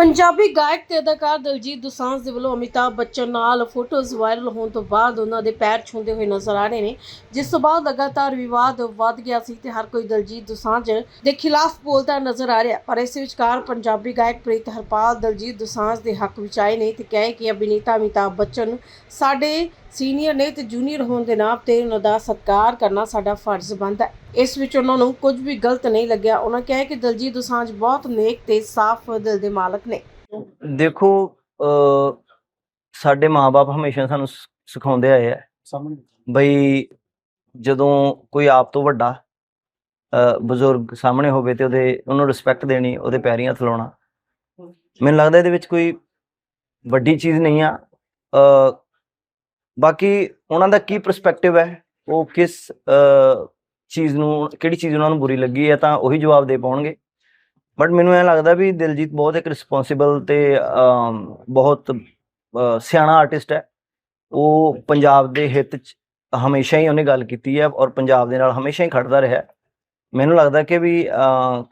ਪੰਜਾਬੀ ਗਾਇਕ ਤੇ ਅਦਾਕਾਰ ਦਲਜੀਤ ਦੁਸਾਂਝ ਦੇ ਵੱਲੋਂ ਅਮਿਤਾਭ ਬੱਚਨ ਨਾਲ ਫੋਟੋਜ਼ ਵਾਇਰਲ ਹੋਣ ਤੋਂ ਬਾਅਦ ਉਹਨਾਂ ਦੇ ਪੈਰ ਛੂੰਦੇ ਹੋਏ ਨਜ਼ਰ ਆ ਰਹੇ ਨੇ, ਜਿਸ ਤੋਂ ਬਾਅਦ ਲਗਾਤਾਰ ਵਿਵਾਦ ਵੱਧ ਗਿਆ ਸੀ ਤੇ ਹਰ ਕੋਈ ਦਲਜੀਤ ਦੁਸਾਂਝ ਦੇ ਖਿਲਾਫ ਬੋਲਦਾ ਨਜ਼ਰ ਆ ਰਿਹਾ। ਪਰ ਇਸ ਵਿਚਕਾਰ ਪੰਜਾਬੀ ਗਾਇਕ ਪ੍ਰੀਤ ਹਰਪਾਲ ਦਲਜੀਤ ਦੁਸਾਂਝ ਦੇ ਹੱਕ ਵਿੱਚ ਆਏ ਨੇ ਤੇ ਕਹੇ ਕਿ ਅਭਿਨੇਤਾ ਅਮਿਤਾਭ ਬੱਚਨ, ਸਾਡੇ ਸੀਨੀਅਰ ਨੇ ਤੇ ਜੂਨੀਅਰ ਹੋਣ ਦੇ ਨਾਮ ਤੇ ਉਹਨਾਂ ਦਾ ਸਤਿਕਾਰ ਕਰਨਾ ਸਾਡਾ ਫਰਜ਼ ਬਣਦਾ ਹੈ। ਇਸ ਵਿੱਚ ਉਹਨਾਂ ਨੂੰ ਕੁਝ ਵੀ ਗਲਤ ਨਹੀਂ ਲੱਗਿਆ। ਉਹਨਾਂ ਕਿਹਾ ਕਿ ਦਲਜੀਤ ਦੋਸਾਂਝ ਬਹੁਤ ਨੇਕ ਤੇ ਸਾਫ਼ ਦਿਲ ਦੇ ਮਾਲਕ ਨੇ। ਦੇਖੋ ਸਾਡੇ ਮਾਪੇ ਹਮੇਸ਼ਾ ਸਾਨੂੰ ਸ- ਸਿਖਾਉਂਦੇ ਆਏ ਆ। ਬਈ ਜਦੋਂ ਕੋਈ ਆਪ ਤੋਂ ਵੱਡਾ ਬਜ਼ੁਰਗ ਸਾਹਮਣੇ ਹੋਵੇ ਤੇ ਉਹਦੇ ਉਹਨੂੰ ਰਿਸਪੈਕਟ ਦੇਣੀ ਉਹਦੇ ਪੈਰੀਂ ਹੱਥ ਲਾਉਣਾ। ਮੈਨੂੰ ਲੱਗਦਾ ਇਹਦੇ ਵਿੱਚ ਕੋਈ ਵੱਡੀ ਚੀਜ਼ ਨਹੀਂ ਆ। ਬਾਕੀ ਉਹਨਾਂ ਦਾ ਕੀ ਪਰਸਪੈਕਟਿਵ ਹੈ? ਉਹ ਕਿਸ ਚੀਜ਼ ਨੂੰ, ਕਿਹੜੀ ਚੀਜ਼ ਉਹਨਾਂ ਨੂੰ ਬੁਰੀ ਲੱਗੀ ਹੈ ਤਾਂ ਉਹੀ ਜਵਾਬ ਦੇ ਪਾਉਣਗੇ। ਬਟ ਮੈਨੂੰ ਇਹ ਲੱਗਦਾ ਵੀ ਦਿਲਜੀਤ ਬਹੁਤ ਇੱਕ ਰਿਸਪੌਂਸਿਬਲ ਤੇ ਬਹੁਤ ਸਿਆਣਾ ਆਰਟਿਸਟ ਹੈ। ਉਹ ਪੰਜਾਬ ਦੇ ਹਿੱਤ ਚ ਹਮੇਸ਼ਾ ਹੀ ਉਹਨੇ ਗੱਲ ਕੀਤੀ ਹੈ ਔਰ ਪੰਜਾਬ ਦੇ ਨਾਲ ਹਮੇਸ਼ਾ ਹੀ ਖੜਦਾ ਰਿਹਾ ਮੈਨੂੰ ਲੱਗਦਾ ਕਿ ਵੀ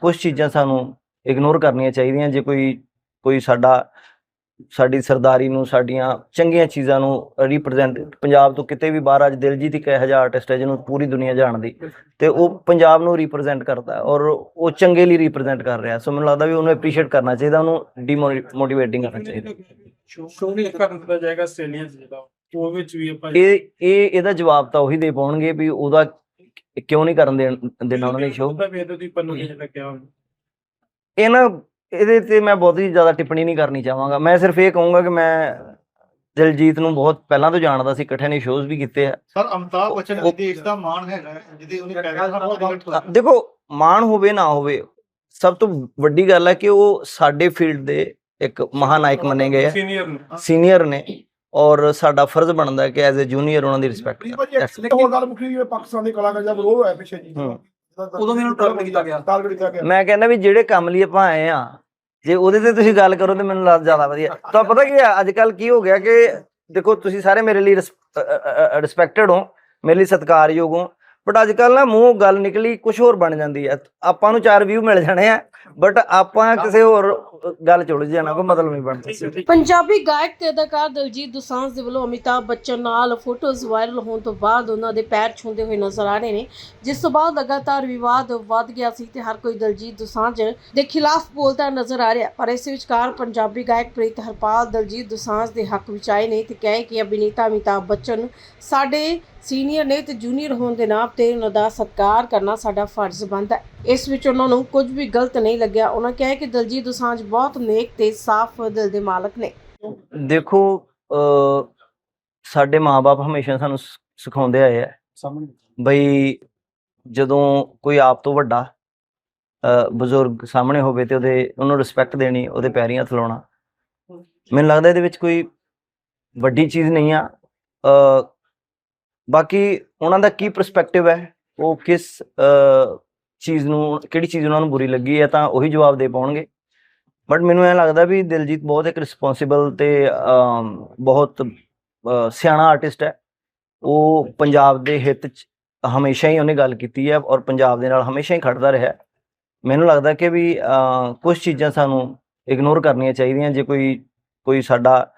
ਕੁਝ ਚੀਜ਼ਾਂ ਸਾਨੂੰ ਇਗਨੋਰ ਕਰਨੀਆਂ ਚਾਹੀਦੀਆਂ। ਜੇ ਕੋਈ ਕੋਈ ਸਾਡਾ ਸਾਡੀ ਸਰਦਾਰੀ ਨੂੰ ਸਾਡੀਆਂ ਚੰਗੀਆਂ ਚੀਜ਼ਾਂ ਨੂੰ ਰਿਪਰੈਜ਼ੈਂਟ ਪੰਜਾਬ ਤੋਂ ਕਿਤੇ ਵੀ ਬਾਹਰ ਅੱਜ ਦਿਲਜੀਤ ਇੱਕ ਇਹੋ ਜਿਹਾ ਆਰਟਿਸਟ ਹੈ ਜਿਹਨੂੰ ਪੂਰੀ ਦੁਨੀਆ ਜਾਣਦੀ ਤੇ ਉਹ ਪੰਜਾਬ ਨੂੰ ਰਿਪਰੈਜ਼ੈਂਟ ਕਰਦਾ ਔਰ ਉਹ ਚੰਗੇ ਲਈ ਰਿਪਰੈਜ਼ੈਂਟ ਕਰ ਰਿਹਾ ਸੋ ਮੈਨੂੰ ਲੱਗਦਾ ਵੀ ਉਹਨੂੰ ਐਪਰੀਸ਼ੀਏਟ ਕਰਨਾ ਚਾਹੀਦਾ ਉਹਨੂੰ ਡੀਮੋਟੀਵੇਟਿੰਗ ਕਰਨਾ ਚਾਹੀਦਾ। ਸ਼ੋਅ ਨਹੀਂ ਕਰਨ ਦਿੱਤਾ ਜਾਏਗਾ ਆਸਟ੍ਰੇਲੀਆ ਜਿਹੜਾ ਉਹ ਵਿੱਚ ਵੀ ਆਪਾਂ ਇਹ ਇਹ ਇਹਦਾ ਜਵਾਬ ਤਾਂ ਉਹੀ ਦੇ ਪਾਉਣਗੇ ਵੀ ਉਹਦਾ ਕਿਉਂ ਨਹੀਂ ਕਰਨ ਦੇਣ ਉਹਨਾਂ ਨੇ ਸ਼ੋਅ ਇਹ ਨਾ ਇਹਦੇ ਤੇ ਮੈਂ ਬਹੁਤੀ ਜ਼ਿਆਦਾ ਟਿੱਪਣੀ ਨਹੀਂ ਕਰਨੀ ਚਾਹਾਂਗਾ। ਮੈਂ ਸਿਰਫ ਇਹ ਕਹੂੰਗਾ ਕਿ ਮੈਂ ਦਿਲਜੀਤ ਨੂੰ ਬਹੁਤ ਪਹਿਲਾਂ ਤੋਂ ਜਾਣਦਾ ਸੀ ਇਕੱਠੇ ਨੇ ਸ਼ੋਜ਼ ਵੀ ਕੀਤੇ ਆ। ਸਰ ਅਮਤਾਬ ਬੱਚਨ ਦੇਸ਼ ਦਾ ਮਾਣ ਹੈਗਾ ਹੈ, ਜਿਹਦੇ ਉਹਨੇ ਕਹਿਆ ਦੇਖੋ ਮਾਣ ਹੋਵੇ ਨਾ ਹੋਵੇ ਸਭ ਤੋਂ ਵੱਡੀ ਗੱਲ ਹੈ ਕਿ ਉਹ ਸਾਡੇ ਫੀਲਡ ਦੇ ਇੱਕ ਮਹਾਨਾਇਕ ਮੰਨੇ ਗਏ ਆ। ਸੀਨੀਅਰ ਨੂੰ। ਸੀਨੀਅਰ ਨੇ। ਔਰ ਸਾਡਾ ਫਰਜ਼ ਬਣਦਾ ਹੈ ਕਿ ਐਜ਼ ਅ ਜੂਨੀਅਰ ਉਹਨਾਂ ਦੀ ਰਿਸਪੈਕਟ ਹੋਰ ਗੱਲ ਜਿਵੇਂ ਪਾਕਿਸਤਾਨ ਦੇ ਕਲਾਕਾਰ ਜਦ ਵਿਰੋਧ ਹੋਇਆ ਪਿੱਛੇ ਜੀ। ਹੂੰ। ਉਦੋਂ ਵੀ ਇਹਨਾਂ ਨੂੰ ਟਾਰਗੇਟ ਕੀਤਾ ਗਿਆ। ਟਾਰਗੇਟ ਕੀਤਾ ਗਿਆ। ਮੈਂ ਕਹਿੰਦਾ ਵੀ ਜਿਹੜੇ ਕੰਮ ਲਈ ਆਪਾਂ ਆਏ ਆ ਜੇ ਉਹਦੇ ਤੇ ਤੁਸੀਂ ਗੱਲ ਕਰੋ ਤੇ ਮੈਨੂੰ ਲੱਗਦਾ ਜ਼ਿਆਦਾ ਵਧੀਆ। ਤਾਂ ਪਤਾ ਕੀ ਆ ਅੱਜ ਕੱਲ ਕੀ ਹੋ ਗਿਆ ਕਿ ਦੇਖੋ ਤੁਸੀਂ ਸਾਰੇ ਮੇਰੇ ਲਈ ਰਿਸਪੈਕਟਡ ਹੋ ਮੇਰੇ ਲਈ ਸਤਿਕਾਰਯੋਗ ਹੋ। ਬਟ ਅੱਜ ਕੱਲ ਨਾ ਮੂੰਹ ਗੱਲ ਨਿਕਲੀ ਕੁਝ ਹੋਰ ਬਣ ਜਾਂਦੀ ਹੈ ਆਪਾਂ ਨੂੰ ਚਾਰ ਵਿਊ ਮਿਲ ਜਾਣੇ ਆ ਬਟ ਆਪਾਂ ਕਿਸੇ ਹੋਰ ਗੱਲ ਚ ਉਲਝ ਜਾਣਾ, ਕੋਈ ਮਤਲਬ ਨਹੀਂ ਬਣਦਾ। ਪੰਜਾਬੀ ਗਾਇਕ ਤੇ ਅਦਾਕਾਰ ਦਲਜੀਤ ਦੋਸਾਂਝ ਦੇ ਵੱਲੋਂ ਅਮਿਤਾਭ ਬੱਚਨ ਨਾਲ ਫੋਟੋਜ਼ ਵਾਇਰਲ ਹੋਣ ਤੋਂ ਬਾਅਦ ਉਹਨਾਂ ਦੇ ਪੈਰ ਛੂੰਦੇ ਹੋਏ ਨਜ਼ਰ ਆ ਰਹੇ ਨੇ, ਜਿਸ ਤੋਂ ਬਾਅਦ ਲਗਾਤਾਰ ਵਿਵਾਦ ਵੱਧ ਗਿਆ ਸੀ ਤੇ ਹਰ ਕੋਈ ਦਲਜੀਤ ਦੋਸਾਂਝ ਦੇ ਖਿਲਾਫ ਬੋਲਦਾ ਨਜ਼ਰ ਆ ਰਿਹਾ। ਪਰ ਇਸ ਵਿਚਕਾਰ ਪੰਜਾਬੀ ਗਾਇਕ ਪ੍ਰੀਤ ਹਰਪਾਲ, ਦਲਜੀਤ ਦੁਸਾਂਝ ਦੇ ਹੱਕ ਵਿੱਚ ਆਏ ਨੇ ਤੇ ਕਹੇ ਕਿ ਅਭਿਨੇਤਾ ਅਮਿਤਾਭ ਬੱਚਨ ਸਾਡੇ ਸੀਨੀਅਰ ਨੇ ਤੇ ਜੂਨੀਅਰ ਹੋਣ ਦੇ ਨਾਮ ਤੇ ਉਹਨਾਂ ਦਾ ਸਤਿਕਾਰ ਕਰਨਾ ਸਾਡਾ ਫਰਜ਼ ਬਣਦਾ ਹੈ। ਇਸ ਵਿੱਚ ਉਹਨਾਂ ਨੂੰ ਕੁਝ ਵੀ ਗਲਤ ਨਹੀਂ ਲੱਗਿਆ। ਉਹਨਾਂ ਕਿਹਾ ਕਿ ਦਲਜੀਤ ਦੋਸਾਂਝ ਬਹੁਤ ਨੇਕ ਤੇ ਸਾਫ਼ ਦਿਲ ਦੇ ਮਾਲਕ ਨੇ। ਦੇਖੋ ਸਾਡੇ ਮਾਪੇ ਹਮੇਸ਼ਾ ਸਾਨੂੰ ਸਿਖਾਉਂਦੇ ਆਏ ਆ। ਬਈ ਜਦੋਂ ਕੋਈ ਆਪ ਤੋਂ ਵੱਡਾ ਬਜ਼ੁਰਗ ਸਾਹਮਣੇ ਹੋਵੇ ਤੇ ਉਹਦੇ ਉਹਨੂੰ ਰਿਸਪੈਕਟ ਦੇਣੀ ਉਹਦੇ ਪੈਰੀਂ ਹੱਥ ਲਾਉਣਾ। ਮੈਨੂੰ ਲੱਗਦਾ ਇਹਦੇ ਵਿੱਚ ਕੋਈ ਵੱਡੀ ਚੀਜ਼ ਨਹੀਂ ਆ। ਬਾਕੀ ਉਹਨਾਂ ਦਾ ਕੀ ਪਰਸਪੈਕਟਿਵ ਹੈ, ਉਹ ਕਿਸ ਚੀਜ਼ ਨੂੰ, ਕਿਹੜੀ ਚੀਜ਼ ਉਹਨਾਂ ਨੂੰ ਬੁਰੀ ਲੱਗੀ ਹੈ ਤਾਂ ਉਹੀ ਜਵਾਬ ਦੇ ਪਾਉਣਗੇ। ਬਟ ਮੈਨੂੰ ਇਹ ਲੱਗਦਾ ਵੀ ਦਿਲਜੀਤ ਬਹੁਤ ਇੱਕ ਰਿਸਪੌਂਸਿਬਲ ਤੇ ਬਹੁਤ ਸਿਆਣਾ ਆਰਟਿਸਟ ਹੈ। ਉਹ ਪੰਜਾਬ ਦੇ ਹਿੱਤ ਚ ਹਮੇਸ਼ਾ ਹੀ ਉਹਨੇ ਗੱਲ ਕੀਤੀ ਹੈ ਔਰ ਪੰਜਾਬ ਦੇ ਨਾਲ ਹਮੇਸ਼ਾ ਹੀ ਖੜਦਾ ਰਿਹਾ ਮੈਨੂੰ ਲੱਗਦਾ ਕਿ ਵੀ ਕੁਝ ਚੀਜ਼ਾਂ ਸਾਨੂੰ ਇਗਨੋਰ ਕਰਨੀਆਂ ਚਾਹੀਦੀਆਂ, ਜੇ ਕੋਈ ਕੋਈ ਸਾਡਾ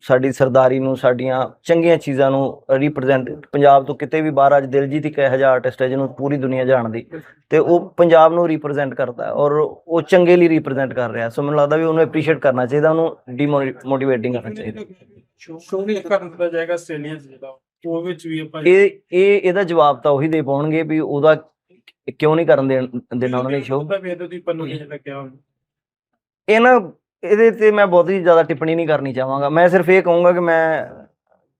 ਸਾਡੀ ਸਰਦਾਰੀ ਨੂੰ ਸਾਡੀਆਂ ਚੰਗੀਆਂ ਚੀਜ਼ਾਂ ਨੂੰ ਰਿਪਰੈਜ਼ੈਂਟ ਪੰਜਾਬ ਤੋਂ ਕਿਤੇ ਵੀ ਬਾਹਰ ਅੱਜ ਦਿਲਜੀਤ ਇੱਕ ਇਹੋ ਜਿਹਾ ਆਰਟਿਸਟ ਹੈ ਜਿਹਨੂੰ ਪੂਰੀ ਦੁਨੀਆ ਜਾਣਦੀ ਤੇ ਉਹ ਪੰਜਾਬ ਨੂੰ ਰਿਪਰੈਜ਼ੈਂਟ ਕਰਦਾ ਔਰ ਉਹ ਚੰਗੇ ਲਈ ਰਿਪਰੈਜ਼ੈਂਟ ਕਰ ਰਿਹਾ ਸੋ ਮੈਨੂੰ ਲੱਗਦਾ ਵੀ ਉਹਨੂੰ ਐਪਰੀਸ਼ੀਏਟ ਕਰਨਾ ਚਾਹੀਦਾ ਉਹਨੂੰ ਡੀਮੋਟੀਵੇਟਿੰਗ ਕਰਨਾ ਚਾਹੀਦਾ। ਸ਼ੋਅ ਨਹੀਂ ਕਰਨ ਦਿੱਤਾ ਜਾਏਗਾ ਆਸਟ੍ਰੇਲੀਆ ਜਿਹੜਾ ਉਹ ਵਿੱਚ ਵੀ ਆਪਾਂ ਇਹ ਇਹ ਇਹਦਾ ਜਵਾਬ ਤਾਂ ਉਹੀ ਦੇ ਪਾਉਣਗੇ ਵੀ ਉਹਦਾ ਕਿਉਂ ਨਹੀਂ ਕਰਨ ਦੇਣ ਉਹਨਾਂ ਨੇ ਸ਼ੋਅ ਇਹ ਨਾ ਇਹਦੇ ਤੇ ਮੈਂ ਬਹੁਤੀ ਜ਼ਿਆਦਾ ਟਿੱਪਣੀ ਨਹੀਂ ਕਰਨੀ ਚਾਹਾਂਗਾ। ਮੈਂ ਸਿਰਫ ਇਹ ਕਹੂੰਗਾ ਕਿ ਮੈਂ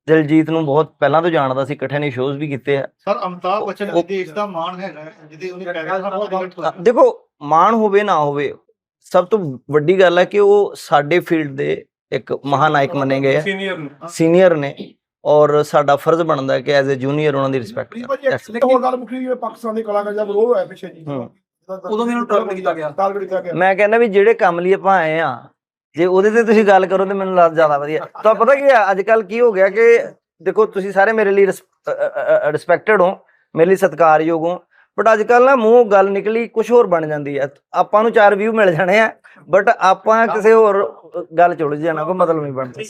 ਦਿਲਜੀਤ ਨੂੰ ਬਹੁਤ ਪਹਿਲਾਂ ਤੋਂ ਜਾਣਦਾ ਸੀ ਇਕੱਠੇ ਨੇ ਸ਼ੋਜ਼ ਵੀ ਕੀਤੇ ਆ। ਸਰ ਅਮਤਾਬ ਬੱਚਨ ਦੇਸ਼ ਦਾ ਮਾਣ ਹੈਗਾ ਹੈ, ਜਿਹਦੇ ਉਹਨੇ ਕਹਿਆ ਦੇਖੋ ਮਾਣ ਹੋਵੇ ਨਾ ਹੋਵੇ ਸਭ ਤੋਂ ਵੱਡੀ ਗੱਲ ਹੈ ਕਿ ਉਹ ਸਾਡੇ ਫੀਲਡ ਦੇ ਇੱਕ ਮਹਾਨਾਇਕ ਮੰਨੇ ਗਏ ਆ। ਸੀਨੀਅਰ ਨੂੰ। ਸੀਨੀਅਰ ਨੇ। ਔਰ ਸਾਡਾ ਫਰਜ਼ ਬਣਦਾ ਹੈ ਕਿ ਐਜ਼ ਅ ਜੂਨੀਅਰ ਉਹਨਾਂ ਦੀ ਰਿਸਪੈਕਟ ਇੱਕ ਹੋਰ ਗੱਲ ਮੁੱਕੀ ਜਿਵੇਂ ਪਾਕਿਸਤਾਨ ਦੇ ਕਲਾਕਾਰ ਜਦ ਵਿਰੋਧ ਹੋਇਆ ਪਿੱਛੇ ਜੀ। ਹੂੰ। ਉਦੋਂ ਵੀ ਇਹਨਾਂ ਨੂੰ ਟਾਰਗੇਟ ਕੀਤਾ ਗਿਆ ਟਾਰਗੇਟ ਕੀਤਾ ਗਿਆ? ਮੈਂ ਕਹਿੰਦਾ ਵੀ ਜਿਹੜੇ ਕੰਮ ਲਈ ਆਪਾਂ ਆਏ ਆ ਜੇ ਉਹਦੇ ਤੇ ਤੁਸੀਂ ਗੱਲ ਕਰੋ ਤੇ ਮੈਨੂੰ ਲੱਗਦਾ ਜ਼ਿਆਦਾ ਵਧੀਆ। ਤਾਂ ਪਤਾ ਕੀ ਆ ਅੱਜ ਕੱਲ ਕੀ ਹੋ ਗਿਆ ਕਿ ਦੇਖੋ ਤੁਸੀਂ ਸਾਰੇ ਮੇਰੇ ਲਈ ਰਿਸਪੈਕਟਡ ਹੋ ਮੇਰੇ ਲਈ ਸਤਿਕਾਰਯੋਗ ਹੋ ਬਟ ਅੱਜ ਕੱਲ ਨਾ ਮੂੰਹ ਗੱਲ ਨਿਕਲੀ ਕੁਝ ਹੋਰ ਬਣ ਜਾਂਦੀ ਹੈ ਆਪਾਂ ਨੂੰ ਚਾਰ ਵਿਊ ਮਿਲ ਜਾਣੇ ਆ ਬਟ ਆਪਾਂ ਕਿਸੇ ਹੋਰ ਗੱਲ ਚ ਉਲਝ ਜਾਣਾ ਕੋਈ ਮਤਲਬ ਨਹੀਂ ਬਣਦਾ।